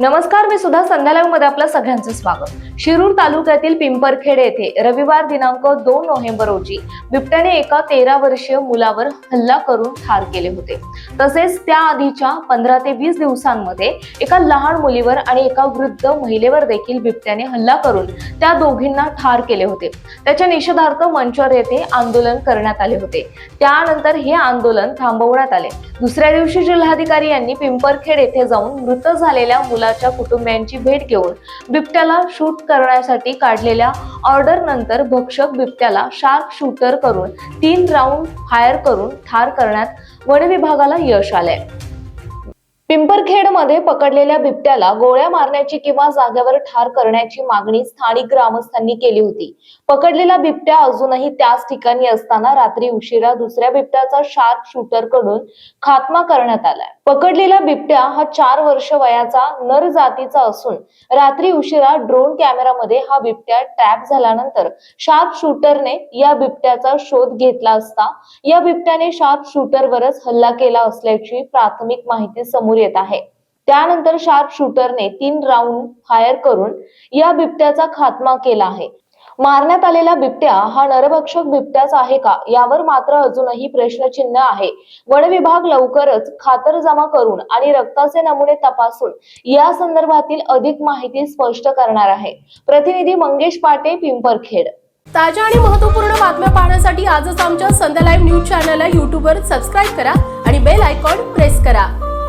नमस्कार मी सुद्धा संध्यालाईव्हमध्ये आपलं सगळ्यांचं स्वागत. शिरूर तालुक्यातील पिंपरखेड येथे रविवार दिनांक दोन नोव्हेंबर रोजी बिबट्याने एका तेरा वर्षीय मुलावर हल्ला करून ठार केले होते. तसेच त्या आधीच्या पंधरा ते वीस दिवसांमध्ये एका लहान मुलीवर आणि एका वृद्ध महिलेवर देखील बिबट्याने हल्ला करून त्या दोघींना ठार केले होते. त्याच्या निषेधार्थ मंचवर येथे आंदोलन करण्यात आले होते. त्यानंतर हे आंदोलन थांबवण्यात आले. दुसऱ्या दिवशी जिल्हाधिकारी यांनी पिंपरखेड येथे जाऊन मृत झालेल्या मुला मुलाच्या कुटुंबियांची भेट घेऊन बिबट्याला शूट करण्यासाठी काढलेल्या ऑर्डर नंतर भक्षक बिबट्याला शार्क शूटर करून तीन राऊंड फायर करून ठार करण्यात वन विभागाला यश आलंय. पिंपरखेडमध्ये पकडलेल्या बिबट्याला गोळ्या मारण्याची किंवा जागेवर ठार करण्याची मागणी स्थानिक ग्रामस्थांनी केली होती. पकडलेला बिबट्या अजूनही त्याच ठिकाणी असताना रात्री उशिरा दुसऱ्या बिबट्याचा शार्प शूटरकडून खात्मा करण्यात आलाय. पकडलेला बिबट्या हा चार वर्ष वयाचा नर जातीचा असून रात्री उशिरा ड्रोन कॅमेरामध्ये हा बिबट्या ट्रॅप झाल्यानंतर शार्प शूटरने या बिबट्याचा शोध घेतला असता या बिबट्याने शार्प शूटरवरच हल्ला केला असल्याची प्राथमिक माहिती समोर येत आहे. त्यानंतर शार्प शूटरने तीन राऊंड फायर करून या बिबट्याचा खात्मा केला आहे. मारण्यात आलेला बिबट्या हा नरभक्षक बिबट्याच आहे का? यावर मात्र अजूनही प्रश्नचिन्ह आहे. वन विभाग लवकरच खातरजमा करून आणि रक्ताचे नमुने तपासून या संदर्भातील अधिक माहिती स्पष्ट करणार आहे. प्रतिनिधी मंगेश पाटे पिंपरखेड. ताज्या आणि महत्त्वपूर्ण बातम्या पाहण्यासाठी आजच आमच्या संध्या लाईव्ह न्यूज चॅनलला युट्यूबवर सबस्क्राईब करा आणि बेल आयकॉन प्रेस करा.